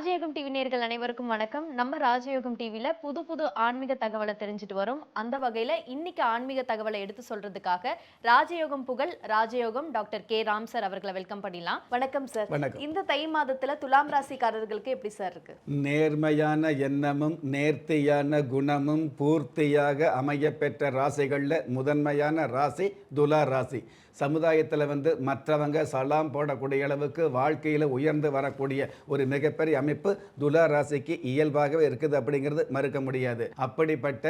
ராஜயோகம் டிவி நேயர்கள் அனைவருக்கும் வணக்கம். நம்ம ராஜயோகம் டிவில புது புது ஆன்மீக தகவலை தெரிஞ்சுட்டு வரோம். அந்த வகையில இன்னைக்கு ஆன்மீக தகவலை எடுத்து சொல்றதுக்காக ராஜயோகம் புகழ் ராஜயோகம் டாக்டர் கே. ராம் சார் அவர்களை வெல்கம் பண்ணிடலாம். வணக்கம் சார். இந்த தை மாதத்துல துலாம் ராசிக்காரர்களுக்கு எப்படி சார் இருக்கு? நேர்மையான எண்ணமும் நேர்த்தியான குணமும் பூர்த்தியாக அமையப்பெற்ற ராசிகளில் முதன்மையான ராசி துலா ராசி. சமுதாயத்தில் வந்து மற்றவங்க சலாம் போடக்கூடிய அளவுக்கு வாழ்க்கையில் உயர்ந்து வரக்கூடிய ஒரு மிகப்பெரிய அமைப்பு துலா ராசிக்கு இயல்பாகவே இருக்குது அப்படிங்கிறது மறுக்க முடியாது. அப்படிப்பட்ட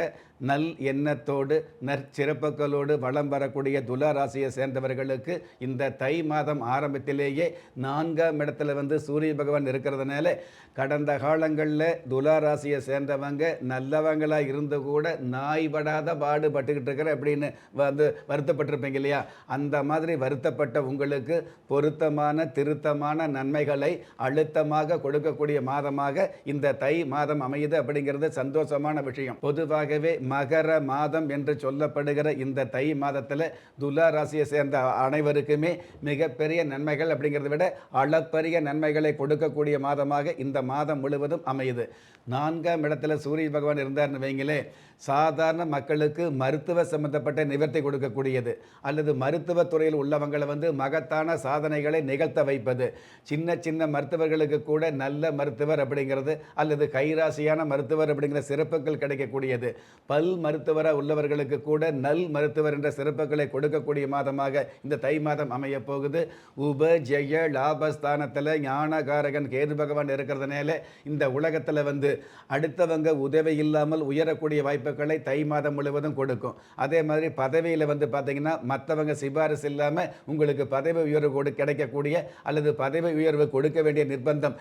நல் எண்ணத்தோடு நற்சிறப்புகளோடு வளம் வரக்கூடிய துலா ராசியை சேர்ந்தவர்களுக்கு இந்த தை மாதம் ஆரம்பத்திலேயே நான்காம் இடத்துல வந்து சூரிய பகவான் இருக்கிறதுனால கடந்த காலங்களில் துலா ராசியை சேர்ந்தவங்க நல்லவங்களாக இருந்து கூட நாய் படாத பாடுபட்டுக்கிட்டு இருக்கிற அப்படின்னு வந்து வருத்தப்பட்டிருப்பீங்க இல்லையா? அந்த மாதிரி வருத்தப்பட்ட உங்களுக்கு பொருத்தமான திருத்தமான நன்மைகளை அழுத்தமாக கொடுக்கக்கூடிய மாதமாக இந்த தை மாதம் அமையுது அப்படிங்கிறது சந்தோஷமான விஷயம். பொதுவாகவே மகர மாதம் என்று சொல்லப்படுகிற இந்த தை மாதத்தில் துலா ராசியை சேர்ந்த அனைவருக்குமே மிகப்பெரிய நன்மைகள் அப்படிங்கிறத விட அளப்பரிய நன்மைகளை கொடுக்கக்கூடிய மாதமாக இந்த மாதம் முழுவதும் அமையுது. நான்காம் இடத்துல சூரிய பகவான் இருந்தார்னு வைங்களே சாதாரண மக்களுக்கு மருத்துவ சம்பந்தப்பட்ட நிவர்த்தி கொடுக்கக்கூடியது. அல்லது மருத்துவ துறையில் உள்ளவங்களை வந்து மகத்தான சாதனைகளை நிகழ்த்த வைப்பது. சின்ன சின்ன மருத்துவர்களுக்கு கூட நல்ல மருத்துவர் அப்படிங்கிறது அல்லது கைராசியான மருத்துவர் அப்படிங்கிற சிறப்புகள் கிடைக்கக்கூடியது. பல் மருத்துவராக உள்ளவர்களுக்கு கூட நல் மருத்துவர் என்ற சிறப்புகளை கொடுக்கக்கூடிய மாதமாக இந்த தை மாதம் அமைய போகுது. உப ஜெய லாபஸ்தானத்தில் ஞானகாரகன் கேது பகவான் இருக்கிறதுனால இந்த உலகத்தில் வந்து அடுத்தவங்க உதவி இல்லாமல் உயரக்கூடிய வாய்ப்புகளை தை மாதம் முழுவதும் கொடுக்கும். அதே மாதிரி பதவியில் வந்து பார்த்தீங்கன்னா மற்றவங்க சிபாரிசு இல்லாமல் உங்களுக்கு பதவி உயர்வு கொடு கிடைக்கக்கூடிய அல்லது பதவி உயர்வு கொடுக்க வேண்டிய நிர்பந்தம்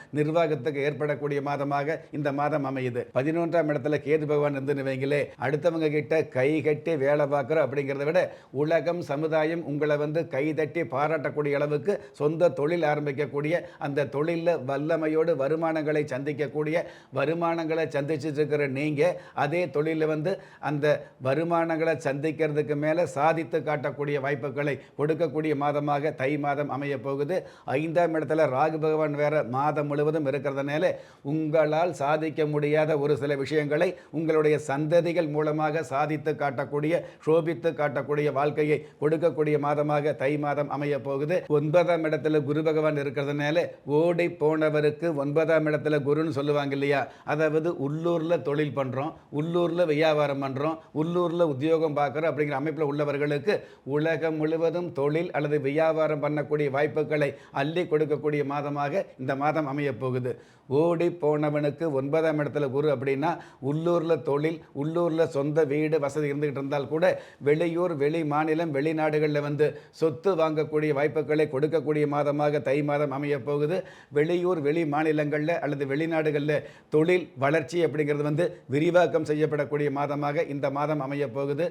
நிர்வாகத்துக்கு ஏற்படக்கூடிய மாதமாக இந்த மாதம் அமையுது. பதினொன்றாம் இடத்துல கேது பகவான் இருந்து வைங்களே அடுத்தவங்க கிட்ட கை கட்டி வேலை பார்க்குறோம் அப்படிங்கிறத விட உலகம் சமுதாயம் உங்களை வந்து கை தட்டி பாராட்டக்கூடிய அளவுக்கு சொந்த தொழில் ஆரம்பிக்கக்கூடிய அந்த தொழிலில் வல்லமையோடு வருமானங்களை சந்திக்கக்கூடிய வருமானங்களை சந்திச்சுட்டு இருக்கிற நீங்கள் அதே தொழிலில் வந்து அந்த வருமானங்களை சந்திக்கிறதுக்கு மேலே சாதித்து காட்டக்கூடிய வாய்ப்புகளை கொடுக்கக்கூடிய மாதமாக தை மாதம் அமைய போகுது. ஐந்தாம் இடத்துல ராகு பகவான் வேற மாதம் முழுவதும் இருக்கிறதுனால உங்களால் சாதிக்க முடியாத ஒரு சில விஷயங்களை உங்களுடைய சந்ததிகள் மூலமாக சாதித்து காட்டக்கூடிய சோபித்து காட்டக்கூடிய வாழ்க்கையை கொடுக்கக்கூடிய மாதமாக தை மாதம் அமைய போகுது. ஒன்பதாம் இடத்துல குரு பகவான் இருக்கிறதுனால ஓடி போனவருக்கு ஒன்பதாம் இடத்துல குருன்னு சொல்லுவாங்க இல்லையா? அதாவது உள்ளூரில் தொழில் பண்ணுறோம் உள்ளூரில் வியாபாரம் பண்ணுறோம் உள்ளூரில் உத்தியோகம் பார்க்குறோம் அப்படிங்கிற அமைப்பில் உள்ளவர்களுக்கு உலகம் முழுவதும் தொழில் அல்லது வியாபாரம் பண்ணக்கூடிய வாய்ப்புகளை அள்ளி கொடுக்கக்கூடிய மாதமாக இந்த மாதம் அமையப் போகுது. ஓடி போனவனுக்கு ஒன்பதாம் இடத்துல குரு அப்படின்னா உள்ளூரில் தொழில் உள்ளூரில் சொந்த வீடு வசதி இருந்துகிட்டு இருந்தால் கூட வெளியூர் வெளி மாநிலம் வெளிநாடுகளில் வந்து சொத்து வாங்கக்கூடிய வாய்ப்புகளை கொடுக்கக்கூடிய மாதமாக தை மாதம் அமைய போகுது. வெளியூர் வெளி மாநிலங்களில் அல்லது வெளிநாடுகளில் தொழில் வளர்ச்சி அப்படிங்கிறது வந்து விரிவாக்கம் செய்யப்படக்கூடிய மாதமாக இந்த மாதம் அமைய போகுது.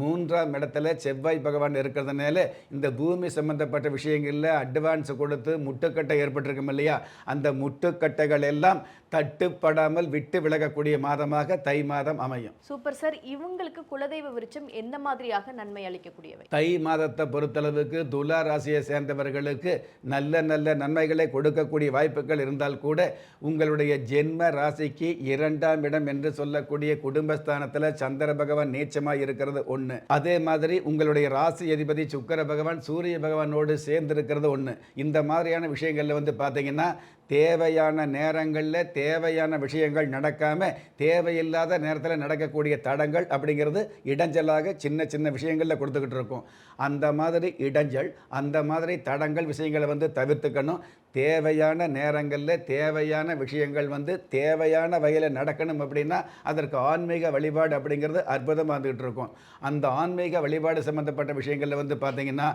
மூன்றாம் இடத்துல செவ்வாய் பகவான் இருக்கிறதுனால இந்த பூமி சம்பந்தப்பட்ட விஷயங்களில் அட்வான்ஸ் கொடுத்து முட்டுக்கட்டை ஏற்பட்டிருக்கும் இல்லையா? அந்த முட்டுக்கட்டைகள் எல்லாம் தட்டுப்படாமல் விட்டு விலகக்கூடிய மாதமாக தை மாதம் அமையும். சூப்பர் சார் இவங்களுக்கு குலதெய்வ விருட்சம் எந்த மாதிரியாக நன்மை அளிக்கக்கூடியவை? தை மாதத்தை பொறுத்தளவுக்கு துலா ராசியை சேர்ந்தவர்களுக்கு நல்ல நல்ல நன்மைகளை கொடுக்கக்கூடிய வாய்ப்புகள் இருந்தால் கூட உங்களுடைய ஜென்ம ராசிக்கு இரண்டாம் இடம் என்று சொல்லக்கூடிய குடும்பஸ்தானத்தில் சந்திர பகவான் நீச்சமாக இருக்கிறது ஒன்று அதே மாதிரி உங்களுடைய ராசி அதிபதி சுக்கர பகவான் சூரிய பகவானோடு சேர்ந்து இருக்கிறது ஒன்று இந்த மாதிரியான விஷயங்களில் வந்து பார்த்தீங்கன்னா தேவையான நேரங்களில் தேவையான விஷயங்கள் நடக்காமல் தேவையில்லாத நேரத்தில் நடக்கக்கூடிய தடங்கள் அப்படிங்கிறது இடைஞ்சலாக சின்ன சின்ன விஷயங்களில் கொடுத்துக்கிட்டு இருக்கும். அந்த மாதிரி இடைஞ்சல் அந்த மாதிரி தடங்கள் விஷயங்களை வந்து தவிர்த்துக்கணும். தேவையான நேரங்களில் தேவையான விஷயங்கள் வந்து தேவையான வகையில் நடக்கணும் அப்படின்னா அதற்கு ஆன்மீக வழிபாடு அப்படிங்கிறது அற்புதமாக வந்துக்கிட்டு இருக்கும். அந்த ஆன்மீக வழிபாடு சம்மந்தப்பட்ட விஷயங்களில் வந்து பார்த்திங்கன்னா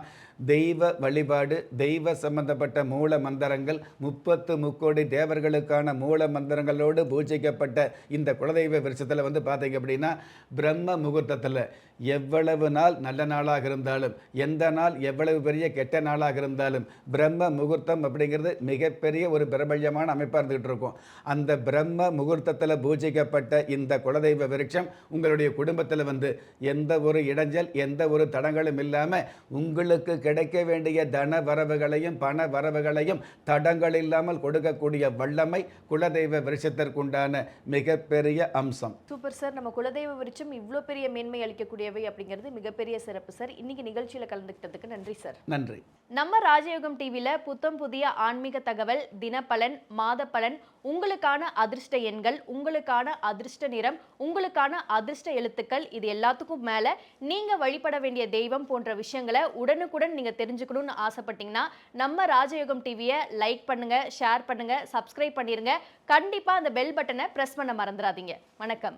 தெய்வ வழிபாடு தெய்வ சம்பந்தப்பட்ட மூல மந்திரங்கள் முப்பத்து முக்கோடி தேவர்களுக்கான மூல மந்திரங்களோடு பூஜிக்கப்பட்ட இந்த குலதெய்வ விருட்சத்தில் வந்து பார்த்திங்க அப்படின்னா பிரம்ம முகூர்த்தத்தில் எவ்வளவு நாள் நல்ல நாளாக இருந்தாலும் எந்த நாள் எவ்வளவு பெரிய கெட்ட நாளாக இருந்தாலும் பிரம்ம முகூர்த்தம் அப்படிங்கிறது மிகப்பெரிய ஒரு பிரபல்யமான அமைப்பாக இருந்துகிட்டு இருக்கும். அந்த பிரம்ம முகூர்த்தத்தில் பூஜிக்கப்பட்ட இந்த குலதெய்வ விருட்சம் உங்களுடைய குடும்பத்தில் வந்து எந்த ஒரு இடைஞ்சல் எந்த ஒரு தடங்களும் இல்லாமல் உங்களுக்கு கிடைக்க வேண்டிய தன வரவுகளையும் பண வரவுகளையும் தடங்கள் இல்லாமல் கொடுக்கக்கூடிய வல்லமை குலதெய்வ விருட்சத்திற்குண்டான மிகப்பெரிய அம்சம். சூப்பர் சார் நம்ம குலதெய்வ விருட்சம் இவ்வளோ பெரிய மேன்மை அளிக்கக்கூடியவை அப்படிங்கிறது மிகப்பெரிய சிறப்பு சார். இன்னைக்கு நிகழ்ச்சியில கலந்துக்கிட்டதுக்கு நன்றி சார். நன்றி. நம்ம ராஜயோகம் டிவியில் புத்தம் புதிய ஆன்மீக தகவல் தினப்பலன் மாத பலன் உங்களுக்கான அதிர்ஷ்ட எண்கள் உங்களுக்கான அதிர்ஷ்ட நிறம் உங்களுக்கான அதிர்ஷ்ட எழுத்துக்கள் இது எல்லாத்துக்கும் மேலே நீங்கள் வழிபட வேண்டிய தெய்வம் போன்ற விஷயங்களை உடனுக்குடன் நீங்கள் தெரிஞ்சுக்கணும்னு ஆசைப்பட்டீங்கன்னா நம்ம ராஜயோகம் டிவியை லைக் பண்ணுங்க ஷேர் பண்ணுங்க சப்ஸ்கிரைப் பண்ணிருங்க. கண்டிப்பாக அந்த பெல் பட்டனை ப்ரெஸ் பண்ண மறந்துடாதீங்க. வணக்கம்.